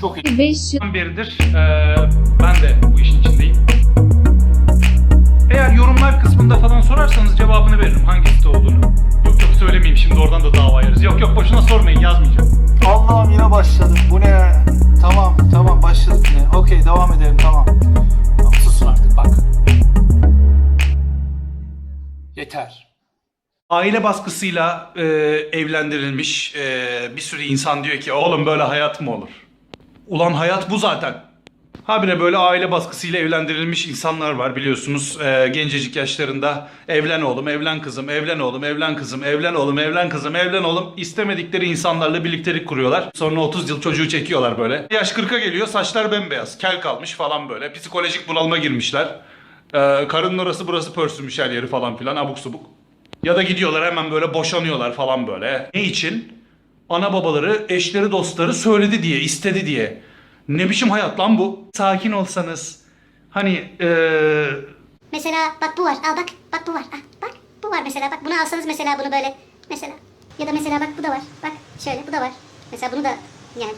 Çok iyi. 5 yıl beridir eee, ben de bu işin içindeyim. Eğer yorumlar kısmında falan sorarsanız cevabını veririm hangi site olduğunu. Yok yok söylemeyeyim şimdi oradan da dava yeriz. Yok yok boşuna sormayın yazmayacağım. Allah'ım yine başladık. Bu ne? Tamam tamam başladık yine. Okey devam edelim tamam. Tamam susun artık bak. Yeter. Aile baskısıyla eee, evlendirilmiş eee, bir sürü insan diyor ki oğlum böyle hayat mı olur? Ulan hayat bu zaten. Habire böyle aile baskısıyla evlendirilmiş insanlar var biliyorsunuz. Eee, gencecik yaşlarında evlen oğlum, evlen kızım, evlen oğlum, evlen kızım, evlen oğlum, evlen kızım, evlen oğlum. istemedikleri insanlarla birliktelik kuruyorlar. Sonra 30 yıl çocuğu çekiyorlar böyle. Yaş 40'a geliyor, saçlar bembeyaz, kel kalmış falan böyle. Psikolojik bunalıma girmişler. Eee karının orası burası pörsümüş her yeri falan filan abuk subuk. Ya da gidiyorlar hemen böyle boşanıyorlar falan böyle. Ne için? Ana babaları, eşleri, dostları söyledi diye, istedi diye. Ne biçim hayat lan bu? Sakin olsanız. Hani eee Mesela bak bu var. Al bak. Bak bu var. Ah, bak bu var mesela. Bak bunu alsanız mesela bunu böyle. Mesela. Ya da mesela bak bu da var. Bak şöyle bu da var. Mesela bunu da yani.